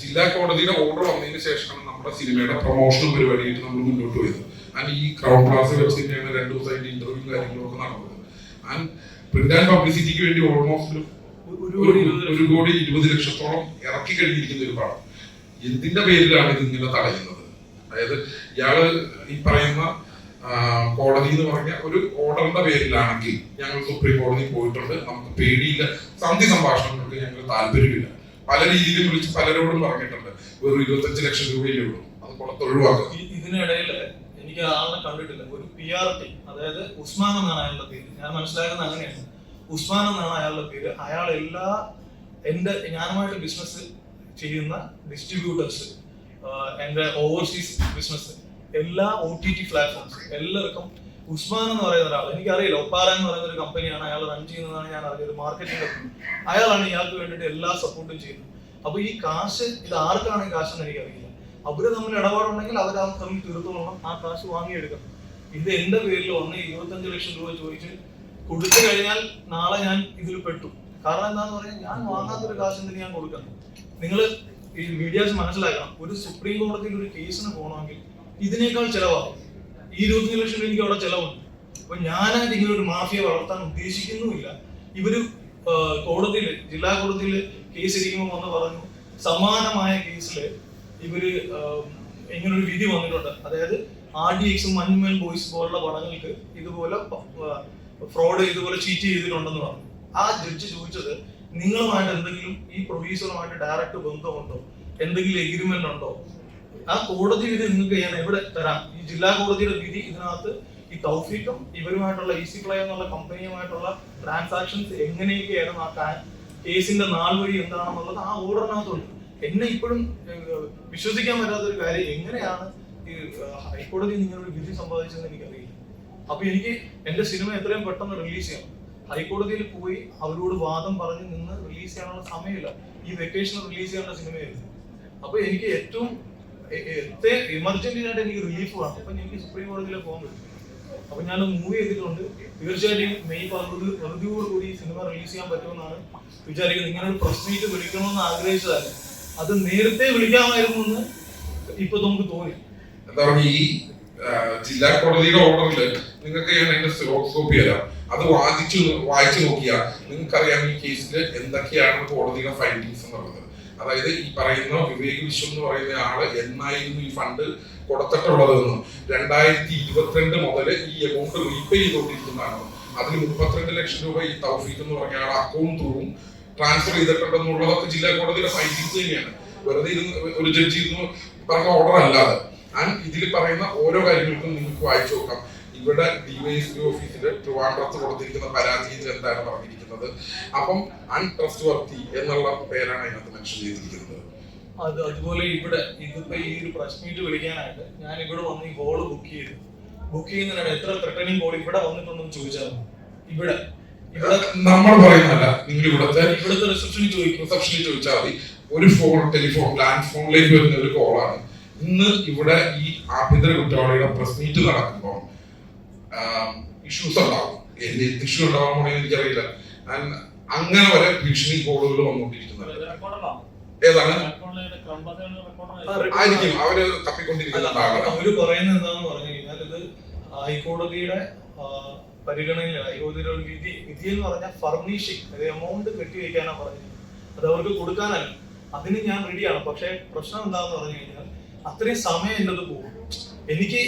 ജില്ലാ കോടതിയുടെ ഓർഡർ വന്നതിന് ശേഷമാണ് നമ്മുടെ സിനിമയുടെ പ്രൊമോഷൻ പരിപാടിയായിട്ട് നമ്മൾ മുന്നോട്ട് പോയത്. ആൻഡ് ഈ ക്രൗൺ ക്ലാസ് വെബ് സിനിമയാണ് രണ്ടു ദിവസമായിട്ട് ഇന്റർവ്യൂ കാര്യങ്ങളൊക്കെ നടന്നത്. ആൻഡ് പ്രിന്റ് ആൻഡ് പബ്ലിസിറ്റിക്ക് വേണ്ടി ഓൾമോസ്റ്റ് ഒരു കോടി ഇരുപത് ലക്ഷത്തോളം ഇറക്കി കഴിഞ്ഞിരിക്കുന്ന ഒരു പടം. എന്തിന്റെ പേരിലാണ് ഇത് ഇങ്ങനെ തടയുന്നത്? അതായത് ഇയാൾ ഈ പറയുന്ന കോടതി എന്ന് പറഞ്ഞ ഒരു ഓർഡറിന്റെ പേരിലാണെങ്കിൽ ഞങ്ങൾ സുപ്രീം കോടതി പോയിട്ടുണ്ട്. നമുക്ക് പേടിയില്ല. സന്ധി സംഭാഷണങ്ങൾക്ക് ഞങ്ങൾ താല്പര്യമില്ല. പല രീതിയിലും വിളിച്ച് പലരോടും പറഞ്ഞിട്ടുണ്ട്. വെറും ഇരുപത്തഞ്ച് ലക്ഷം രൂപയിലേ ഉള്ളൂ. അത് കൊടുത്ത് ഒഴിവാക്കുക ഇതിനിടയിൽ എനിക്ക് ആളെ കണ്ടിട്ടില്ല. ഒരു പി ആർ ടി അതായത് ഉസ്മാൻ എന്നാണ് അയാളുടെ പേര്. ഞാൻ മനസ്സിലാക്കുന്നത് അങ്ങനെയാണ്. ഉസ്മാൻ എന്നാണ് അയാളുടെ പേര്. അയാൾ എല്ലാ എന്റെ ഞാനുമായിട്ട് ബിസിനസ് ചെയ്യുന്ന ഡിസ്ട്രിബ്യൂട്ടേഴ്സ് എന്റെ ഓവർസീസ് ബിസിനസ് എല്ലാ ഒ ടി ടി പ്ലാറ്റ്ഫോംസ് എല്ലാവർക്കും ഉസ്മാൻ എന്ന് പറയുന്ന ഒരാൾ. എനിക്കറിയില്ല ഒപ്പാര എന്ന് പറയുന്ന ഒരു കമ്പനിയാണ് അയാൾ റൺ ചെയ്യുന്നതാണ് ഞാൻ അറിഞ്ഞത്. മാർക്കറ്റിംഗ് അയാളാണ് ഇയാൾക്ക് വേണ്ടിയിട്ട് എല്ലാ സപ്പോർട്ടും ചെയ്യുന്നത്. അപ്പൊ ഈ കാശ് ഇത് ആർക്കാണ് കാശ് എന്ന് എനിക്കറിയില്ല. അവർ തമ്മിൽ ഇടപാടുണ്ടെങ്കിൽ അവർ ആ തമ്മിൽ തീർത്തോളണം ആ കാശ് വാങ്ങിയെടുക്കണം. ഇത് എന്റെ പേരിൽ വന്ന് ഇരുപത്തഞ്ച് ലക്ഷം രൂപ ചോദിച്ച് കൊടുത്തു കഴിഞ്ഞാൽ നാളെ ഞാൻ ഇതിൽ പെട്ടു. കാരണം എന്താന്ന് പറഞ്ഞാൽ ഞാൻ വാങ്ങാത്തൊരു കാശ് എന്തിന് ഞാൻ കൊടുക്കുന്നു നിങ്ങൾ ഈ മീഡിയാസ് മനസ്സിലാക്കണം. ഒരു സുപ്രീം കോടതിയിൽ ഒരു കേസിന് പോകണമെങ്കിൽ ഇതിനേക്കാൾ ചെലവാകും. ഈ ഇരുപത്തഞ്ച് ലക്ഷം എനിക്ക് അവിടെ ചെലവുണ്ട്. അപ്പൊ ഞാനായിട്ട് ഇങ്ങനെ ഒരു മാഫിയ വളർത്താൻ ഉദ്ദേശിക്കുന്നുമില്ല. ഇവർ കോടതിയിൽ ജില്ലാ കോടതിയിൽ കേസ് ഇരിക്കുമ്പോൾ വന്ന് പറഞ്ഞു സമാനമായ കേസിൽ ഇവർ ഇങ്ങനെ ഒരു വിധി വന്നിട്ടുണ്ട്. അതായത് ആർ ഡി എക്സും മഞ്ഞുമൽ ബോയ്സ് പോലുള്ള പടങ്ങൾക്ക് ഇതുപോലെ ഫ്രോഡ് ഇതുപോലെ ചീറ്റ് ചെയ്തിട്ടുണ്ടെന്ന് പറഞ്ഞു. ആ ജഡ്ജ് ചോദിച്ചത് നിങ്ങളുമായിട്ട് എന്തെങ്കിലും ഈ പ്രൊഡ്യൂസറുമായിട്ട് ഡയറക്റ്റ് ബന്ധമുണ്ടോ? എന്തെങ്കിലും എഗ്രിമെന്റ് ഉണ്ടോ? ആ കോടതി വിധി നിങ്ങൾക്ക് ഞാൻ എവിടെ തരാം. ഈ ജില്ലാ കോടതിയുടെ വിധി ഇതിനകത്ത് ഈ തൗഫീഖും ഇവരുമായിട്ടുള്ള ഈസി പ്ലേ എന്നുള്ള കമ്പനിയുമായിട്ടുള്ള ട്രാൻസാക്ഷൻസ് എങ്ങനെയൊക്കെയായിരുന്നു ആ കേസിന്റെ നാൾ വഴി എന്താണെന്നുള്ളത് ആ ഓർഡറിനകത്തുണ്ട് എന്നെ ഇപ്പോഴും വിശ്വസിക്കാൻ പറ്റാത്ത ഒരു കാര്യം എങ്ങനെയാണ് ഈ ഹൈക്കോടതി ഇങ്ങനെ ഒരു വിധി സമ്പാദിച്ചതെന്ന് എനിക്കറിയില്ല. അപ്പൊ എനിക്ക് എന്റെ സിനിമ എത്രയും പെട്ടെന്ന് റിലീസ് ചെയ്യണം. ഹൈക്കോടതിയിൽ പോയി അവരോട് വാദം പറഞ്ഞ് നിന്ന് റിലീസ് ചെയ്യാനുള്ള സമയമില്ല. ഈ വെക്കേഷൻ റിലീസ് ചെയ്യേണ്ട സിനിമയായിരുന്നു. അപ്പൊ എനിക്ക് ഏറ്റവും എമർജൻസി എനിക്ക് റിലീഫ് വേണം. അപ്പൊ എനിക്ക് സുപ്രീം കോടതിയിലെ പോകാൻ പറ്റും അപ്പൊ ഞാൻ മൂവ് ചെയ്തിട്ടുണ്ട്. തീർച്ചയായിട്ടും മെയ് പകുതി പകുതിയോട് കൂടി ഈ സിനിമ റിലീസ് ചെയ്യാൻ പറ്റുമെന്നാണ് വിചാരിക്കുന്നത്. ഇങ്ങനെ ഒരു പ്രസ് മീറ്റ് വിളിക്കണമെന്ന് ആഗ്രഹിച്ചതല്ല. അത് നേരത്തെ വിളിക്കാമായിരുന്നു എന്ന് ഇപ്പൊ നമുക്ക് തോന്നി. എന്താ പറയുക ഈ ജില്ലാ കോടതിയുടെ ഓർഡറിൽ നിങ്ങൾക്ക് ഞാൻ അതിന്റെ സിറോക്സ് കോപ്പി തരാം അത് വാദിച്ചു വായിച്ചു നോക്കിയാൽ നിങ്ങൾക്കറിയാം ഈ കേസിൽ എന്തൊക്കെയാണ് കോടതിയുടെ ഫൈൻഡിങ്സ് എന്നുള്ളത് അതായത് ഈ പറയുന്ന വിവേക് വിശ്വം എന്ന് പറയുന്ന ആൾ എന്നായിരുന്നു ഈ ഫണ്ട് കൊടുത്തിട്ടുള്ളതെന്നും രണ്ടായിരത്തി ഇരുപത്തിരണ്ട് മുതൽ ഈ എമൗണ്ട് റീപേ ചെയ്തുകൊണ്ടിരിക്കുന്നതാണ്. അതിൽ മുപ്പത്തിരണ്ട് ലക്ഷം രൂപ ഈ തൗഫീഖ് എന്ന് പറഞ്ഞ ആൾ അക്കൗണ്ട് ത്രൂവും ട്രാൻസ്ഫർ ചെയ്തിട്ടുണ്ടെന്നുള്ളതൊക്കെ ജില്ലാ കോടതിയുടെ ഫൈൻഡിങ്സ് തന്നെയാണ്. വെറുതെ ഇരുന്ന് ഒരു ജഡ്ജി ഇരുന്ന് പറഞ്ഞ ഓർഡർ അല്ലാതെ. ആൻഡ് ഇതിൽ പറയുന്ന ഓരോ കാര്യങ്ങൾക്കും നിങ്ങൾക്ക് വായിച്ചു നോക്കാം. ഇവിടെ ഡിവൈഎസ്പി ഓഫീസിൽ ട്രിവാൻഡ്രത്ത് കൊടുത്തിരിക്കുന്ന പരാതിയിൽ എന്താണ് പറഞ്ഞിരിക്കുന്നത്. അപ്പം അൺട്രസ്റ്റ് വർത്തി എന്നുള്ള പേരാണ് അതിനകത്ത് മെൻഷൻ ചെയ്തിരിക്കുന്നത്. അത് അതുപോലെ ഇവിടെ ഇതിപ്പോ ഈ ഒരു പ്രസ് മീറ്റ് വിളിക്കാനായിട്ട് ഞാൻ ഇവിടെ വന്ന് ഈ ഹോൾ ബുക്ക് ചെയ്തു. ബുക്ക് ചെയ്യുന്നതിനാണ് എത്ര ത്രെട്ടനിങ് കോൾ ഇവിടെ വന്നിട്ടുണ്ടെന്ന് ചോദിച്ചാൽ. ഇവിടെ. നമ്മൾ പറയുന്നതല്ല നിങ്ങൾ ഇവിടുത്തെ ഇവിടുത്തെ റിസപ്ഷനിൽ ചോദിക്കും. റിസപ്ഷനിൽ ചോദിച്ചാൽ മതി. ഒരു ഫോൺ ടെലിഫോൺ ലാൻഡ് ഫോണിലേക്ക് വരുന്ന ഒരു കോളാണ് ഇന്ന് ഇവിടെ ഈ ആഭ്യന്തര കുറ്റവാളിയുടെ പ്രസ് മീറ്റ് നടക്കുമ്പോൾ ഇഷ്യൂസ് ഉണ്ടാവും. എന്ത് ഇഷ്യൂ ഉണ്ടാവാൻ പോണെന്ന് എനിക്കറിയില്ല. അങ്ങനെ വരെ ഭീഷണി കോളുകൾ വന്നുകൊണ്ടിരിക്കുന്നുണ്ട് ഏതാണ്? ആയിരിക്കും. അവർ തപ്പിക്കൊണ്ടിരിക്കുന്നത് തപ്പിക്കൊണ്ടിരിക്കുന്നുണ്ടാകണം അവർ പറയുന്നത് എന്താന്ന് പറഞ്ഞു കഴിഞ്ഞാൽ ഇത് ഹൈക്കോടതിയുടെ പരിഗണനയിൽ ഹൈക്കോടതിയുടെ വിധി വിധി എന്ന് പറഞ്ഞാൽ ഫർണിഷിങ് അതായത് എമൗണ്ട് കെട്ടിവെക്കാനാണ് പറഞ്ഞത്. അത് അവർക്ക് കൊടുക്കാനല്ല. അതിന് ഞാൻ റെഡിയാണ് പക്ഷേ പ്രശ്നം എന്താന്ന് പറഞ്ഞു കഴിഞ്ഞാൽ അത്രയും സമയം എന്റെ പോകും. എനിക്ക്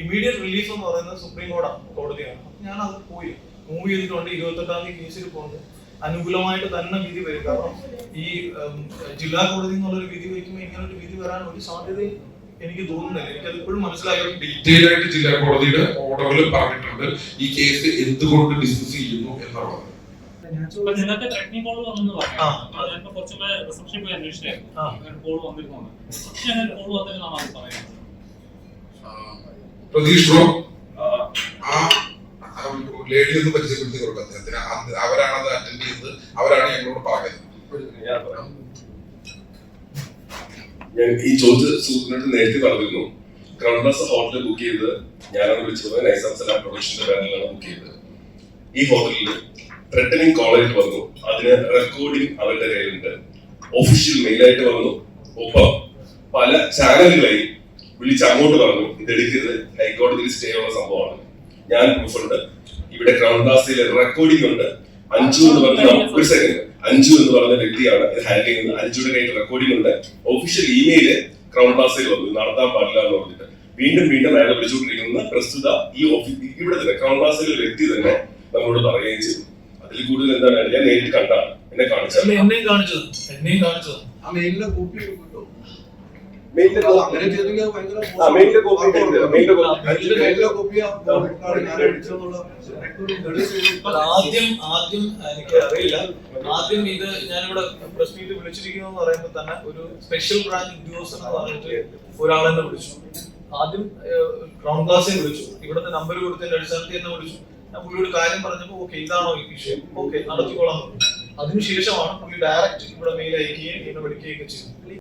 ഇമീഡിയറ്റ് റിലീഫ് എന്ന് പറയുന്നത് സുപ്രീം കോടതി കോടതിയാണ്. അപ്പൊ ഞാൻ അത് പോയി. മൂവ് ചെയ്തിട്ടുണ്ട് ഇരുപത്തെട്ടാം തീയതി കേസിൽ പോകുന്നത് അനുകൂലമായിട്ട് തന്നെ വിധി വരും. കാരണം ഈ ജില്ലാ കോടതി എന്നുള്ളൊരു വിധി വയ്ക്കുമ്പോൾ ഇങ്ങനെ ഒരു വിധി വരാൻ ഒരു സാധ്യതയും എനിക്ക് തോന്നുന്നില്ല. എനിക്ക് ഇപ്പോഴും മനസ്സിലായി. ഡീറ്റെയിൽ ആയിട്ട് ജില്ലാ കോടതിയുടെ ഓർഡറിൽ പറഞ്ഞിട്ടുണ്ട്. ഈ കേസ് എന്തുകൊണ്ട് ഡിസ്മിസ് ചെയ്യുന്നു എന്നുള്ളത്. നിങ്ങൾക്ക് ടെക്നിക് കോൾ. പറഞ്ഞു ഞാനിപ്പോ കുറച്ചുകൂടെ റിസപ്ഷനിൽ പോയി അന്വേഷിച്ചായിരുന്നു. കോൾ വന്നിരുന്നു. കോൾ വന്നിരുന്നാണ് അത് പറയുന്നത് ആ, പ്രതീഷ് ബ്രോ ആ ലേഡി ഒന്ന് പരിചയപ്പെടുത്തി കൊടുക്കും അദ്ദേഹത്തിന്. അവരാണ് അത് അറ്റൻഡ് ചെയ്തത് അവരാണ് ഞങ്ങളോട് പറഞ്ഞത്. ഞാൻ ഈ ചോദിച്ച സുഹൃത്തിനോട് നേരത്തെ പറഞ്ഞിരുന്നു. ക്രൗൺ പ്ലസ് ഹോട്ടൽ ബുക്ക് ചെയ്ത് ഞാനാണ് വിളിച്ചത് നൈസാം സലാം പ്രൊഡക്ഷന്റെ ബാനറിലാണ് ബുക്ക് ചെയ്തത് ഈ ഹോട്ടലിൽ ത്രെട്ടനിങ് കോളേജ് വന്നു. അതിന് റെക്കോർഡിംഗ് അവരുടെ കയ്യിലുണ്ട്. ഒഫീഷ്യൽ മെയിലായിട്ട് വന്നു. ഒപ്പം പല ചാനലുകളെയും വിളിച്ച് അങ്ങോട്ട് പറഞ്ഞു ഇത് എടുക്കരുത്. ഹൈക്കോടതിയിൽ സ്റ്റേ ഉള്ള സംഭവമാണ്. ഞാൻ പ്രൂഫുണ്ട് ഇവിടെ ക്രൗൺ റെക്കോർഡിംഗ് ഉണ്ട്. അഞ്ചു എന്ന് പറഞ്ഞ ഒരു സെക്കൻഡ് അഞ്ചു എന്ന് പറഞ്ഞ വ്യക്തിയാണ് ഇത് ഹാൻഡിൽ ചെയ്യുന്നത്. അഞ്ചുടെ കയ്യിൽ റെക്കോർഡിംഗ് ഉണ്ട്. ഒഫീഷ്യൽ ഇമെയിൽ ക്രൗൺ വന്നു. നടത്താൻ പാടില്ല എന്ന് പറഞ്ഞിട്ട്. വീണ്ടും വീണ്ടും അയാളെ വിളിച്ചുകൊണ്ടിരിക്കുന്ന. പ്രസ്തുത ഈ ഓഫീസ് ഇവിടെ തന്നെ ക്രൗൺ ഒരു വ്യക്തി തന്നെ നമ്മളോട് പറയുകയും ചെയ്തു. അതിൽ കൂടുതൽ എന്താണ്? ഞാൻ നേരിട്ട് കണ്ടാണ്. എന്നെ കാണിച്ചത് അല്ല, എന്നെയും കാണിച്ചത്. എന്നെയും കാണിച്ചത്. ആ മെയിലിലെ കോപ്പി കിട്ടും ആദ്യം ആദ്യം എനിക്ക് അറിയില്ല ആദ്യം ഇത് ഞാനിവിടെ പ്രസ് മീറ്റ് വിളിച്ചിരിക്കുന്നു എന്ന് പറയുമ്പോൾ തന്നെ ഒരു സ്പെഷ്യൽ ബ്രാഞ്ച് ഉദ്യോഗസ്ഥൻ എന്ന് പറഞ്ഞിട്ട് ഒരാളെന്നെ വിളിച്ചു. ആദ്യം ക്രൗൺ ക്ലാസ്സിൽ വിളിച്ചു. ഇവിടുത്തെ നമ്പർ കൊടുത്തതിന്റെ അടിസ്ഥാനത്തിൽ എന്നെ വിളിച്ചു. ഞാൻ പുള്ളിയോട് കാര്യം പറഞ്ഞപ്പോൾ ഓക്കെ ഇതാണോ ഈ വിഷയം ഓക്കെ നടത്തിക്കോളാം അതിനുശേഷമാണ് പുള്ളി ഡയറക്റ്റ് ഇവിടെ മെയിൽ അയക്കുകയും എന്നെ വിളിക്കുകയൊക്കെ ഈ